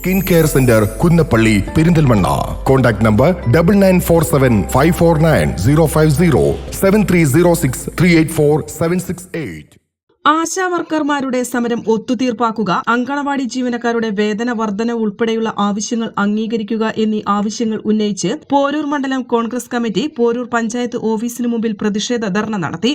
Skin care centre Kunnappally Perinthalmanna. Contact number double nine four seven five four nine zero five zero seven three zero six three eight four seven six eight Asha വർക്കർമാരുടെ സമരം ഒത്തുതീർപ്പാക്കുക അങ്കണവാടി ജീവനക്കാരുടെ വേതന വർധന ഉൾപ്പെടെയുള്ള ആവശ്യങ്ങൾ അംഗീകരിക്കുക എന്നീ ആവശ്യങ്ങൾ ഉന്നയിച്ച് പോരൂർ മണ്ഡലം കോൺഗ്രസ് കമ്മിറ്റി പോരൂർ പഞ്ചായത്ത് ഓഫീസിനു മുമ്പിൽ പ്രതിഷേധ ധർണ നടത്തി.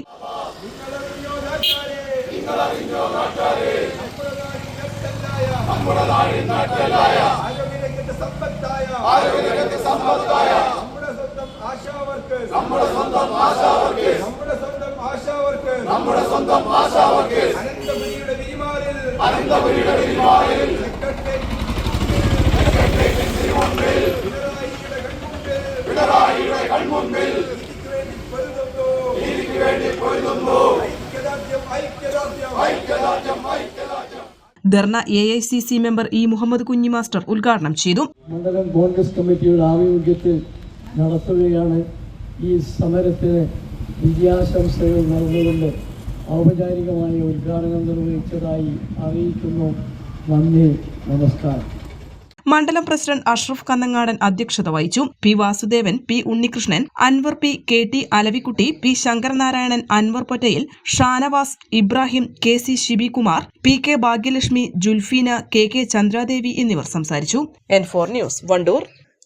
ആരോഗ്യരംഗത്ത് സമ്പത്തായ ആരോഗ്യരംഗത്ത് സമ്പത്തായ നമ്മുടെ സ്വന്തം ആശാവർക്ക് നമ്മുടെ സ്വന്തം ആശാവർക്ക് നമ്മുടെ സ്വന്തം ആശാവർക്ക് നമ്മുടെ സ്വന്തം ആശാവർക്ക് അനന്തപുരിയുടെ വിരിമാറിൽ അനന്തപുരിയുടെ വിരിമാറിൽ ധർണ A I C C member E Muhammad Kunhi master ഉദ്ഘാടനം ചെയ്തു. മണ്ഡലം കോൺഗ്രസ് കമ്മിറ്റിയുടെ ആഭിമുഖ്യത്തിൽ നടത്തുകയാണ് ഈ സമരത്തിന് വിജയാശംസകൾ നൽകുകൊണ്ട് ഔപചാരികമായ ഉദ്ഘാടനം നിർവഹിച്ചതായി അറിയിക്കുന്നു. നന്ദി നമസ്കാരം. മണ്ഡലം പ്രസിഡന്റ് അഷ്റഫ് കന്നങ്ങാടൻ അധ്യക്ഷത വഹിച്ചു. P Vasudevan P Unnikrishnan Anwar P K T Alavikutty P Sankaranarayanan Anwar Pottayil Shanavas Ibrahim K C Shibikumar P K Bhagyalakshmi Julfeena K K Chandradevi എന്നിവർ സംസാരിച്ചു. N four news Wandoor.